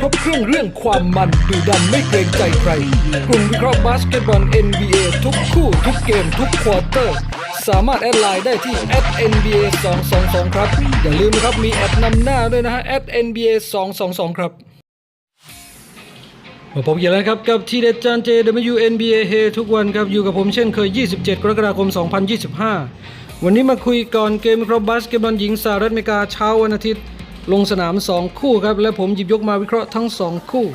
ครบเครื่องเรื่องความมันดูดันไม่เกรงใจใครกลุ่มวิเคราะห์บาสเกตบอล NBA ทุกคู่ทุกเกมทุกควอเตอร์ สามารถแอดไลน์ได้ที่ @nba 222ครับ อย่าลืมนะครับมีแอดนำหน้าด้วยนะฮะ @nba 222ครับมาพบกันแล้วครับ กับทีเด็ดจานเจ WNBA เฮทุกวันครับ อยู่กับผมเช่นเคย 27 กรกฎาคม 2025 วันนี้มาคุยก่อนเกมวิเคราะห์บาสเกตบอลหญิงสหรัฐอเมริกาเช้าวันอาทิตย์ ลงสนาม 2 คู่ครับ และผมหยิบยกมาวิเคราะห์ทั้ง 2 คู่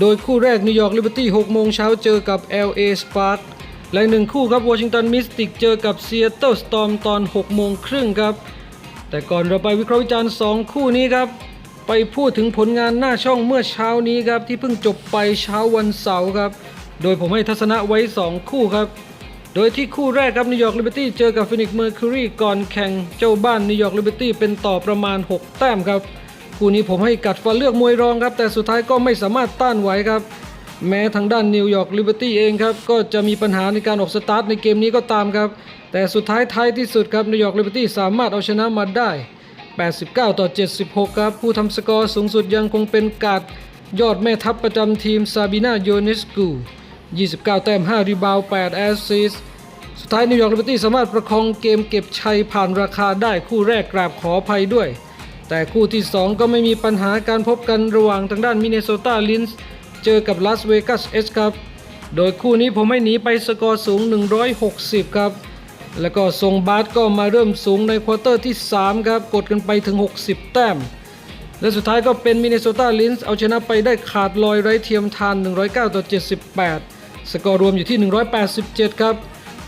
โดยคู่แรกนิวยอร์กลิเบอร์ตี้6โมงเช้าเจอกับ LA Spark และหนึ่งคู่ครับวอชิงตันมิสติกเจอกับ Seattle Storm ตอน6โมงครึ่งครับ แต่ก่อนเราไปวิเคราะห์วิจารณ์ 2 คู่นี้ครับ ไปพูดถึงผลงานหน้าช่องเมื่อเช้านี้ครับ ที่เพิ่งจบไปเช้าวันเสาร์ครับ โดยผมให้ทัศนะไว้ 2 คู่ครับ โดยที่คู่แรกครับนิวยอร์กลิเบอร์ตี้เจอกับฟินิกเมอร์คิวรีก่อนแข่งเจ้าบ้านนิวยอร์กลิเบอร์ตี้เป็นต่อประมาณ 6 แต้มครับ คู่นี้ผมให้กัดฟันเลือกมวยรองครับ แต่สุดท้ายก็ไม่สามารถต้านไหวครับ แม้ทางด้านนิวยอร์กลิเบอร์ตี้เองครับก็จะมีปัญหาในการออกสตาร์ทในเกมนี้ก็ตามครับ แต่สุดท้ายท้ายที่สุดครับนิวยอร์กลิเบอร์ตี้สามารถเอาชนะมาได้ 89 ต่อ 76 ครับ ผู้ทำสกอร์สูงสุดยังคงเป็นการดยอดแม่ทัพประจำทีมซาบินาโยเนสกู 29 แต้ม 5 รีบาวด์8แอสซิสสุดท้ายนิวยอร์กลิเบอร์ตี้สามารถประคองเกมเก็บชัยผ่านราคาได้คู่แรกกราบขออภัยด้วย แต่คู่ที่ 2 ก็ไม่มีปัญหาการพบกันระหว่างทางด้านมินเนโซตาลินส์เจอกับลาสเวกัสเอสครับ โดยคู่นี้ผมให้หนีไปสกอร์สูง 160 ครับ แล้วก็ทรงบาสก็มาเริ่มสูงในควอเตอร์ที่ 3 ครับ กดกันไปถึง 60 แต้ม และสุดท้ายก็เป็นมินเนโซตาลินส์เอาชนะไปได้ขาดลอยไร้เทียมทาน 109 ต่อ 78 สกอร์รวมอยู่ที่ 187 ครับ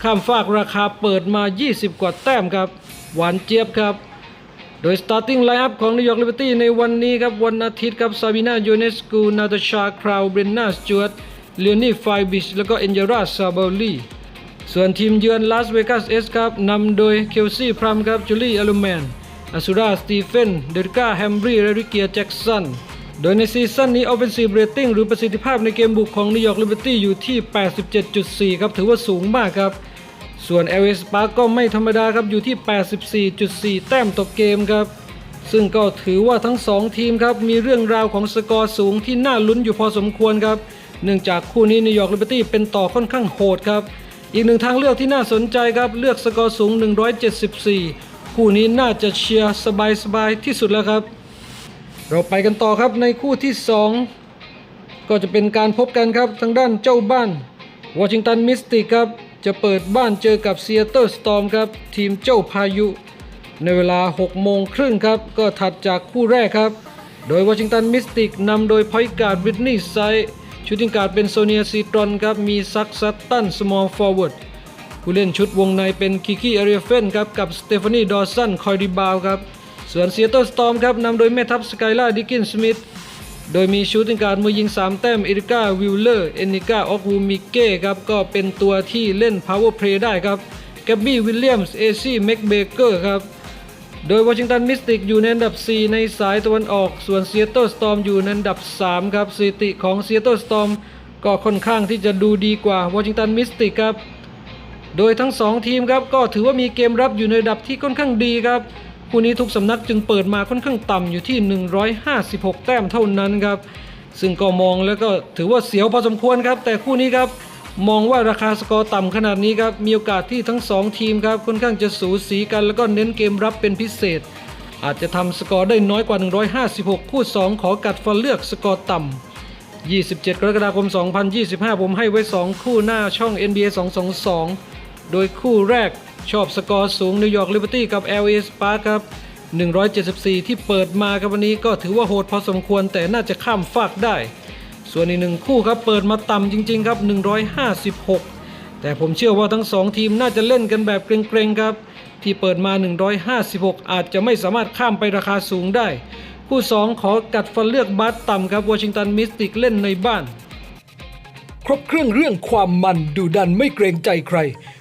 ข้ามฟากราคาเปิดมา 20 กว่าแต้มครับ หวานเจี๊ยบครับ โดย starting lineup ของ New York Liberty ในวันนี้ครับ วันอาทิตย์ครับซาบินาโยเนสกูนาตาชาคราวเบรนนาสจวตเลโอนี่ไฟบิชแล้วก็เอนเจราซาบอลลีส่วนทีมเยือนลาสเวกัสเอสครับนำโดยเคลซี่พรัมครับจูลี่อลูแมนอาซูราสตีเฟนเดริก้าแฮมบรีและริเกียแจ็กสัน โดยในซีซั่นนี้ offensive rating หรือประสิทธิภาพในเกมบุกของ New York Liberty อยู่ที่ 87.4 ครับ ถือว่าสูงมากครับ ส่วน LA Spark ก็ไม่ธรรมดาครับ อยู่ที่ 84.4 แต้มต่อเกมครับ ซึ่งก็ถือว่าทั้ง 2 ทีมครับ มีเรื่องราวของสกอร์สูงที่น่าลุ้นอยู่พอสมควรครับ เนื่องจากคู่นี้นิวยอร์กลิเบอร์ตี้เป็นต่อค่อนข้างโหดครับ อีกหนึ่งทางเลือกที่น่าสนใจครับ เลือกสกอร์สูง 174 คู่นี้น่าจะเชียร์สบายๆที่สุดแล้วครับ เราไปกันต่อครับในคู่ที่ 2 ก็จะเป็นการพบกันครับทางด้านเจ้าบ้านวอชิงตันมิสติกครับจะเปิดบ้านเจอกับเซีแอตเทิลสตอร์มครับทีมเจ้าพายุ ในเวลา 6 โมงครึ่งครับ ก็ถัดจากคู่แรกครับ โดยวอชิงตันมิสติกนำโดยพอยการ์ดบริตนีย์ไซชูติงการ์ดเป็นโซเนียซีตรอนครับ มีซักซัตตันสมอลฟอร์เวิร์ดผู้เล่นชุดวงในเป็นคิกี้อารีเฟนครับ กับสเตฟานีดอสันคอยรีบาวครับ ส่วนเซียโตสตอมครับนำโดยแม่ทัพสกายล่าดิกินสมิธโดยมีชูติงการดมือยิง 3 แต้มเอริก้าวิลเลอร์เอนิก้าออกวูมิเก้ครับก็เป็นตัวที่เล่นพาวเวอร์เพลย์ได้ครับแกบบี้วิลเลียมส์เอซี่แม็กเบเกอร์ครับโดยวอชิงตันมิสติกอยู่ในอันดับ 4 ในสายตะวันออก ส่วนเซียโตสตอมอยู่ในอันดับ 3 ครับสถิติของเซียโตสตอมก็ค่อนข้างที่จะดูดีกว่าวอชิงตันมิสติกครับ โดยทั้ง 2 ทีมครับก็ถือว่ามีเกมรับอยู่ในระดับที่ค่อนข้างดีครับ คู่นี้ทุกสำนักจึงเปิดมาค่อนข้างต่ำอยู่ที่ 156 แต้มเท่านั้นครับ ซึ่งก็มองแล้วก็ถือว่าเสียวพอสมควรครับ แต่คู่นี้ครับมองว่าราคาสกอร์ต่ำขนาดนี้ครับมีโอกาสที่ทั้ง 2 ทีมครับค่อนข้างจะสูสีกันแล้วก็เน้นเกมรับเป็นพิเศษ อาจจะทำสกอร์ได้น้อยกว่า 156 คู่ 2 ขอกัดฟันเลือกสกอร์ต่ำ27 กรกฎาคม 2025 ผมให้ไว้ 2 คู่หน้าช่อง NBA 222 โดยคู่แรก ชอบสกอร์สูงนิวยอร์กลิเบอร์ตี้กับ LA Spark ครับ 174 ที่เปิดมาครับวันนี้ก็ถือว่าโหดพอสมควรแต่น่าจะข้ามฟากได้ ส่วนอีกหนึ่งคู่ครับเปิดมาต่ำจริง ๆ ครับ 156 แต่ผมเชื่อว่าทั้ง 2 ทีมน่าจะเล่นกันแบบเกรงๆครับ ที่เปิดมา 156 อาจจะไม่สามารถข้ามไปราคาสูงได้ คู่ 2 ขอกัดฟันเลือกบัสต่ำครับวอชิงตันมิสติกเล่นในบ้าน ครบเครื่องเรื่องความมันดูดันไม่เกรงใจใคร